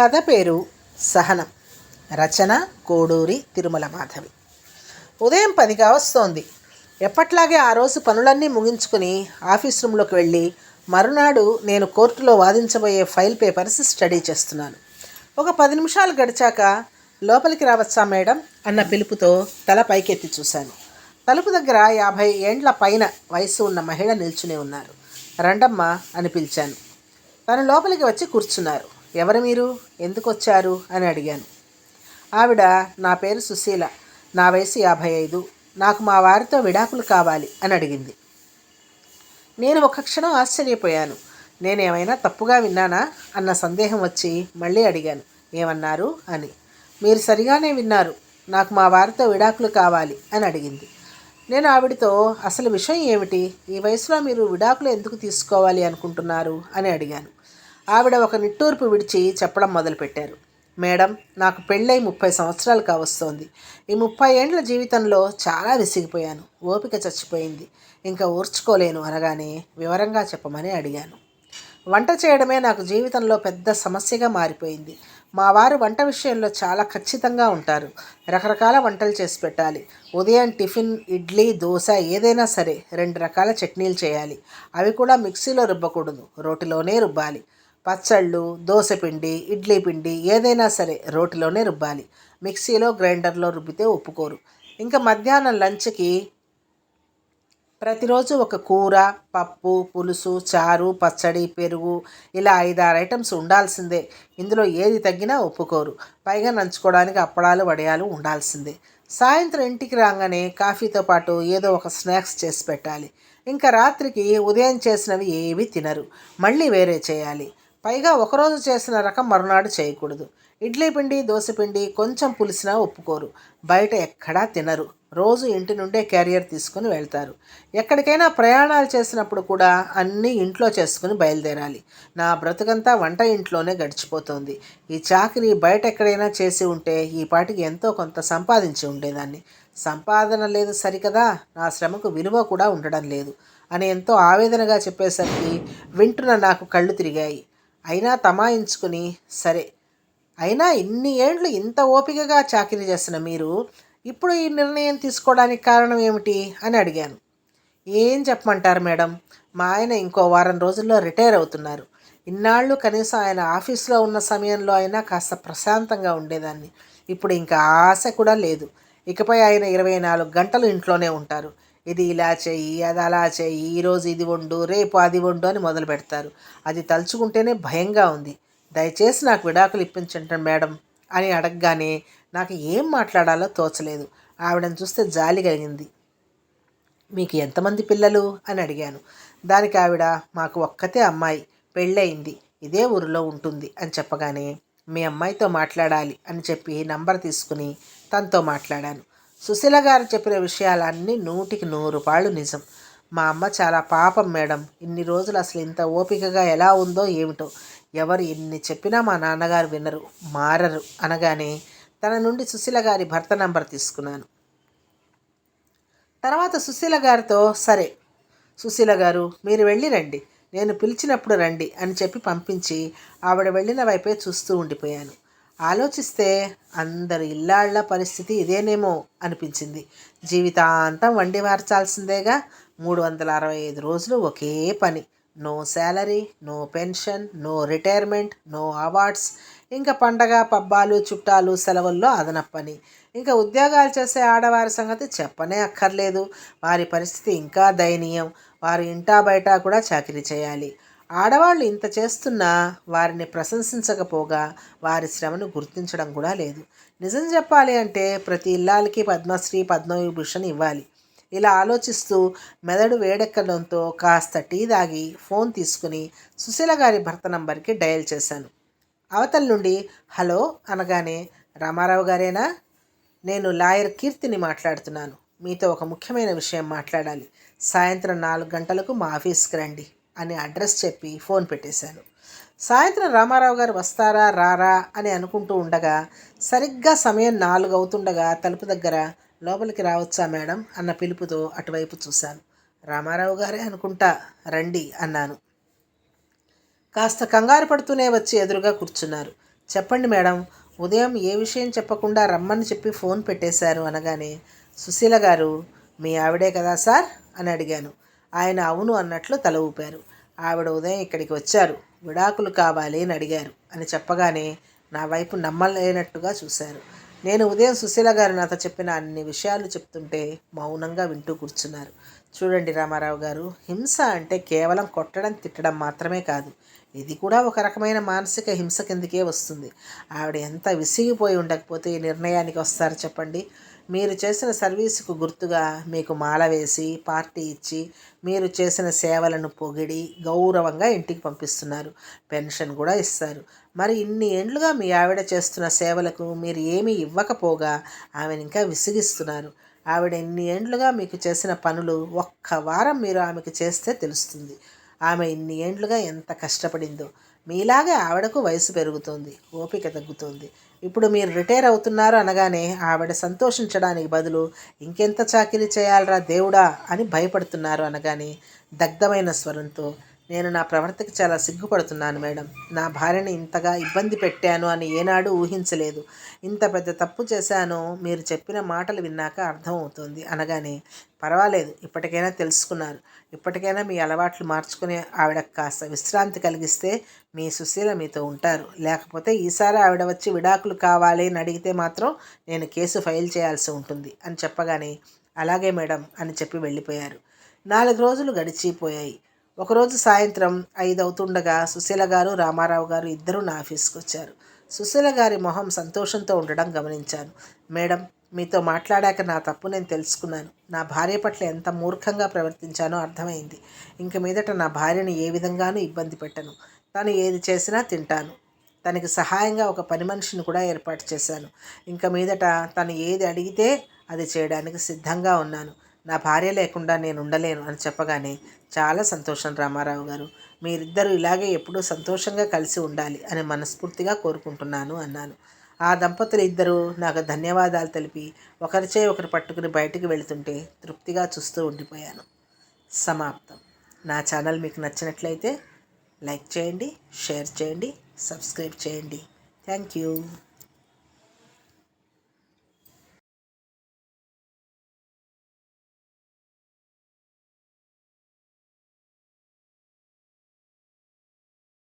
కథ పేరు సహనం. రచన కోడూరి తిరుమల మాధవి. ఉదయం పదిగా వస్తోంది ఎప్పట్లాగే ఆ రోజు పనులన్నీ ముగించుకుని ఆఫీస్ రూమ్లోకి వెళ్ళి మరునాడు నేను కోర్టులో వాదించబోయే ఫైల్ పేపర్స్ స్టడీ చేస్తున్నాను. ఒక పది నిమిషాలు గడిచాక లోపలికి రావచ్చా మేడం? అన్న పిలుపుతో తల పైకెత్తి చూశాను. తలుపు దగ్గర యాభై ఏండ్ల పైన వయసు ఉన్న మహిళ నిల్చునే ఉన్నారు. రండమ్మ అని పిలిచాను. తను లోపలికి వచ్చి కూర్చున్నారు. ఎవరు మీరు? ఎందుకు వచ్చారు? అని అడిగాను. ఆవిడ నా పేరు సుశీల. నా వయసు యాభై ఐదు. నాకు మా వారితో విడాకులు కావాలి అని అడిగింది. నేను ఒక క్షణం ఆశ్చర్యపోయాను. నేనేమైనా తప్పుగా విన్నానా? అన్న సందేహం వచ్చి మళ్ళీ అడిగాను. ఏమన్నారు? అని. మీరు సరిగానే విన్నారు. నాకు మా వారితో విడాకులు కావాలి అని అడిగింది. నేను ఆవిడతో అసలు విషయం ఏమిటి? ఈ వయసులో మీరు విడాకులు ఎందుకు తీసుకోవాలి అనుకుంటున్నారు? అని అడిగాను. ఆవిడ ఒక నిట్టూర్పు విడిచి చెప్పడం మొదలుపెట్టారు. మేడం నాకు పెళ్ళై ముప్పై సంవత్సరాలు కావస్తోంది. ఈ ముప్పై ఏండ్ల జీవితంలో చాలా విసిగిపోయాను. ఓపిక చచ్చిపోయింది. ఇంకా ఊర్చుకోలేను అనగానే వివరంగా చెప్పమని అడిగాను. వంట చేయడమే నాకు జీవితంలో పెద్ద సమస్యగా మారిపోయింది. మా వారు వంట విషయంలో చాలా ఖచ్చితంగా ఉంటారు. రకరకాల వంటలు చేసి పెట్టాలి. ఉదయం టిఫిన్ ఇడ్లీ దోశ ఏదైనా సరే రెండు రకాల చట్నీలు చేయాలి. అవి కూడా మిక్సీలో రుబ్బకూడదు. రోటిలోనే రుబ్బాలి. పచ్చళ్ళు దోశ పిండి ఇడ్లీ పిండి ఏదైనా సరే రోటిలోనే రుబ్బాలి. మిక్సీలో గ్రైండర్లో రుబ్బితే ఒప్పుకోరు. ఇంకా మధ్యాహ్నం లంచ్కి ప్రతిరోజు ఒక కూర పప్పు పులుసు చారు పచ్చడి పెరుగు ఇలా ఐదారు ఐటమ్స్ ఉండాల్సిందే. ఇందులో ఏది తగ్గినా ఒప్పుకోరు. పైగా నంచుకోవడానికి అప్పడాలు వడియాలు ఉండాల్సిందే. సాయంత్రం ఇంటికి రాగానే కాఫీతో పాటు ఏదో ఒక స్నాక్స్ చేసి పెట్టాలి. ఇంకా రాత్రికి ఉదయం చేసినవి ఏవి తినరు. మళ్ళీ వేరే చేయాలి. పైగా ఒకరోజు చేసిన రకం మరునాడు చేయకూడదు. ఇడ్లీ పిండి దోశ పిండి కొంచెం పులిసినా ఒప్పుకోరు. బయట ఎక్కడా తినరు. రోజు ఇంటి నుండే క్యారియర్ తీసుకుని వెళ్తారు. ఎక్కడికైనా ప్రయాణాలు చేసినప్పుడు కూడా అన్నీ ఇంట్లో చేసుకుని బయలుదేరాలి. నా బ్రతుకంతా వంట ఇంట్లోనే గడిచిపోతుంది. ఈ చాకరీ బయట ఎక్కడైనా చేసి ఉంటే ఈ పాటికి ఎంతో కొంత సంపాదించి ఉండేదాన్ని. సంపాదన లేదు సరికదా? నా శ్రమకు విలువ కూడా ఉండడం లేదు. అని ఎంతో ఆవేదనగా చెప్పేసరికి వింటున్న నాకు కళ్ళు తిరిగాయి. అయినా తమాయించుకుని సరే అయినా ఇన్ని ఏండ్లు ఇంత ఓపికగా చాకరీ చేసిన మీరు ఇప్పుడు ఈ నిర్ణయం తీసుకోవడానికి కారణం ఏమిటి అని అడిగాను. ఏం చెప్పమంటారు మేడం? మా ఆయన ఇంకో వారం రోజుల్లో రిటైర్ అవుతున్నారు. ఇన్నాళ్ళు కనీసం ఆయన ఆఫీస్లో ఉన్న సమయంలో అయినా కాస్త ప్రశాంతంగా ఉండేదాన్ని. ఇప్పుడు ఇంకా ఆశ కూడా లేదు. ఇకపై ఆయన ఇరవై నాలుగు గంటలు ఇంట్లోనే ఉంటారు. ఇది ఇలా చెయ్యి అది అలా చెయ్యి ఈరోజు ఇది వండు రేపు అది వండు అని మొదలు పెడతారు. అది తలుచుకుంటేనే భయంగా ఉంది. దయచేసి నాకు విడాకులు ఇప్పించండి మేడం అని అడగగానే నాకు ఏం మాట్లాడాలో తోచలేదు. ఆవిడని చూస్తే జాలి కలిగింది. మీకు ఎంతమంది పిల్లలు? అని అడిగాను. దానికి ఆవిడ మాకు ఒక్కతే అమ్మాయి పెళ్ళయింది ఇదే ఊరిలో ఉంటుంది అని చెప్పగానే మీ అమ్మాయితో మాట్లాడాలి అని చెప్పి నంబర్ తీసుకుని తనతో మాట్లాడాను. సుశీల గారు చెప్పిన విషయాలన్నీ నూటికి నూరు పాళ్ళు నిజం. మా అమ్మ చాలా పాపం మేడం. ఇన్ని రోజులు అసలు ఇంత ఓపికగా ఎలా ఉందో ఏమిటో. ఎవరు ఎన్ని చెప్పినా మా నాన్నగారు వినరు మారరు అనగానే తన నుండి సుశీల గారి భర్త నంబర్ తీసుకున్నాను. తర్వాత సుశీల గారితో సరే సుశీల గారు మీరు వెళ్ళి రండి. నేను పిలిచినప్పుడు రండి అని చెప్పి పంపించి ఆవిడ వెళ్ళిన వైపే చూస్తూ ఉండిపోయాను. ఆలోచిస్తే అందరి ఇల్లాళ్ళ పరిస్థితి ఇదేనేమో అనిపించింది. జీవితాంతం వండి మార్చాల్సిందేగా మూడు వందల అరవై ఐదు రోజులు ఒకే పని. No salary no pension no retirement no awards ఇంకా పండగ పబ్బాలు చుట్టాలు సెలవుల్లో అదనప్పని ఇంకా ఉద్యోగాలు చేసే ఆడవారి సంగతి చెప్పనే అక్కర్లేదు. వారి పరిస్థితి ఇంకా దయనీయం. వారు ఇంటా బయట కూడా చాకరీ చేయాలి. ఆడవాళ్ళు ఇంత చేస్తున్నా వారిని ప్రశంసించకపోగా వారి శ్రమను గుర్తించడం కూడా లేదు. నిజం చెప్పాలి అంటే ప్రతి ఇల్లాలకి పద్మశ్రీ పద్మవిభూషణ్ ఇవ్వాలి. ఇలా ఆలోచిస్తూ మెదడు వేడెక్కడంతో కాస్త టీ తాగి ఫోన్ తీసుకుని సుశీల గారి భర్త నంబర్కి డయల్ చేశాను. అవతల నుండి హలో అనగానే రామారావు గారేనా? నేను లాయర్ కీర్తిని మాట్లాడుతున్నాను. మీతో ఒక ముఖ్యమైన విషయం మాట్లాడాలి. సాయంత్రం నాలుగు గంటలకు మా ఆఫీస్కి రండి. అని అడ్రస్ చెప్పి ఫోన్ పెట్టేశాను. సాయంత్రం రామారావు గారు వస్తారా రారా అని అనుకుంటూ ఉండగా సరిగ్గా సమయం నాలుగు అవుతుండగా తలుపు దగ్గర లోపలికి రావచ్చా మేడం అన్న పిలుపుతో అటువైపు చూశాను. రామారావు గారే అనుకుంటా రండి అన్నాను. కాస్త కంగారు పడుతూనే వచ్చి ఎదురుగా కూర్చున్నారు. చెప్పండి మేడం ఉదయం ఏ విషయం చెప్పకుండా రమ్మని చెప్పి ఫోన్ పెట్టేశారు అనగానే సుశీల గారు మీ ఆవిడే కదా సార్? అని అడిగాను. ఆయన అవును అన్నట్లు తల ఊపారు. ఆవిడ ఉదయం ఇక్కడికి వచ్చారు. విడాకులు కావాలి అని అడిగారు. అని చెప్పగానే నా వైపు నమ్మలేనట్టుగా చూశారు. నేను ఉదయం సుశీల గారు నాతో చెప్పిన అన్ని విషయాలు చెప్తుంటే మౌనంగా వింటూ కూర్చున్నారు. చూడండి రామారావు గారు హింస అంటే కేవలం కొట్టడం తిట్టడం మాత్రమే కాదు. ఇది కూడా ఒక రకమైన మానసిక హింస కిందకే వస్తుంది. ఆవిడ ఎంత విసిగిపోయి ఉండకపోతే ఈ నిర్ణయానికి వస్తారు చెప్పండి. మీరు చేసిన సర్వీసుకు గుర్తుగా మీకు మాల వేసి పార్టీ ఇచ్చి మీరు చేసిన సేవలను పొగిడి గౌరవంగా ఇంటికి పంపిస్తున్నారు. పెన్షన్ కూడా ఇస్తారు. మరి ఇన్ని ఏండ్లుగా మీ ఆవిడ చేస్తున్న సేవలకు మీరు ఏమీ ఇవ్వకపోగా ఆమెను ఇంకా విసిగిస్తున్నారు. ఆవిడ ఇన్ని ఏండ్లుగా మీకు చేసిన పనులు ఒక్క వారం మీరు ఆమెకు చేస్తే తెలుస్తుంది. ఆమె ఇన్ని ఏండ్లుగా ఎంత కష్టపడిందో. మీలాగే ఆవిడకు వయసు పెరుగుతోంది ఓపిక తగ్గుతోంది. ఇప్పుడు మీరు రిటైర్ అవుతున్నారు అనగానే ఆవిడ సంతోషించడానికి బదులు ఇంకెంత చాకిరీ చేయాలరా దేవుడా అని భయపడుతున్నారు అనగానే దగ్ధమైన స్వరంతో నేను నా ప్రవర్తకి చాలా సిగ్గుపడుతున్నాను మేడం. నా భార్యని ఇంతగా ఇబ్బంది పెట్టాను అని ఏనాడు ఊహించలేదు. ఇంత పెద్ద తప్పు చేశాను మీరు చెప్పిన మాటలు విన్నాక అర్థమవుతుంది. అనగానే పర్వాలేదు ఇప్పటికైనా తెలుసుకున్నారు. ఇప్పటికైనా మీ అలవాట్లు మార్చుకునే ఆవిడకు కాస్త విశ్రాంతి కలిగిస్తే మీ సుశీల మీతో ఉంటారు. లేకపోతే ఈసారి ఆవిడ వచ్చి విడాకులు కావాలి అని అడిగితే మాత్రం నేను కేసు ఫైల్ చేయాల్సి ఉంటుంది అని చెప్పగానే అలాగే మేడం అని చెప్పి వెళ్ళిపోయారు. నాలుగు రోజులు గడిచిపోయాయి. ఒకరోజు సాయంత్రం ఐదు అవుతుండగా సుశీల గారు రామారావు గారు ఇద్దరూ నా ఆఫీస్కి వచ్చారు సుశీల గారి మొహం సంతోషంతో ఉండడం గమనించాను. మేడం మీతో మాట్లాడాక నా తప్పు నేను తెలుసుకున్నాను. నా భార్య పట్ల ఎంత మూర్ఖంగా ప్రవర్తించానో అర్థమైంది. ఇంక మీదట నా భార్యను ఏ విధంగానూ ఇబ్బంది పెట్టను. తను ఏది చేసినా తింటాను. తనకి సహాయంగా ఒక పని మనిషిని కూడా ఏర్పాటు చేశాను. ఇంక మీదట తను ఏది అడిగితే అది చేయడానికి సిద్ధంగా ఉన్నాను. నా భార్య లేకుండా నేను ఉండలేను అని చెప్పగానే చాలా సంతోషం రామారావు గారు. మీరిద్దరూ ఇలాగే ఎప్పుడూ సంతోషంగా కలిసి ఉండాలి అని మనస్ఫూర్తిగా కోరుకుంటున్నాను అన్నాను. ఆ దంపతులు ఇద్దరూ నాకు ధన్యవాదాలు తెలిపి ఒకరిచే ఒకరు పట్టుకుని బయటికి వెళుతుంటే తృప్తిగా చూస్తూ ఉండిపోయాను. సమాప్తం. నా ఛానల్ మీకు నచ్చినట్లయితే లైక్ చేయండి షేర్ చేయండి సబ్స్క్రైబ్ చేయండి. Thank you.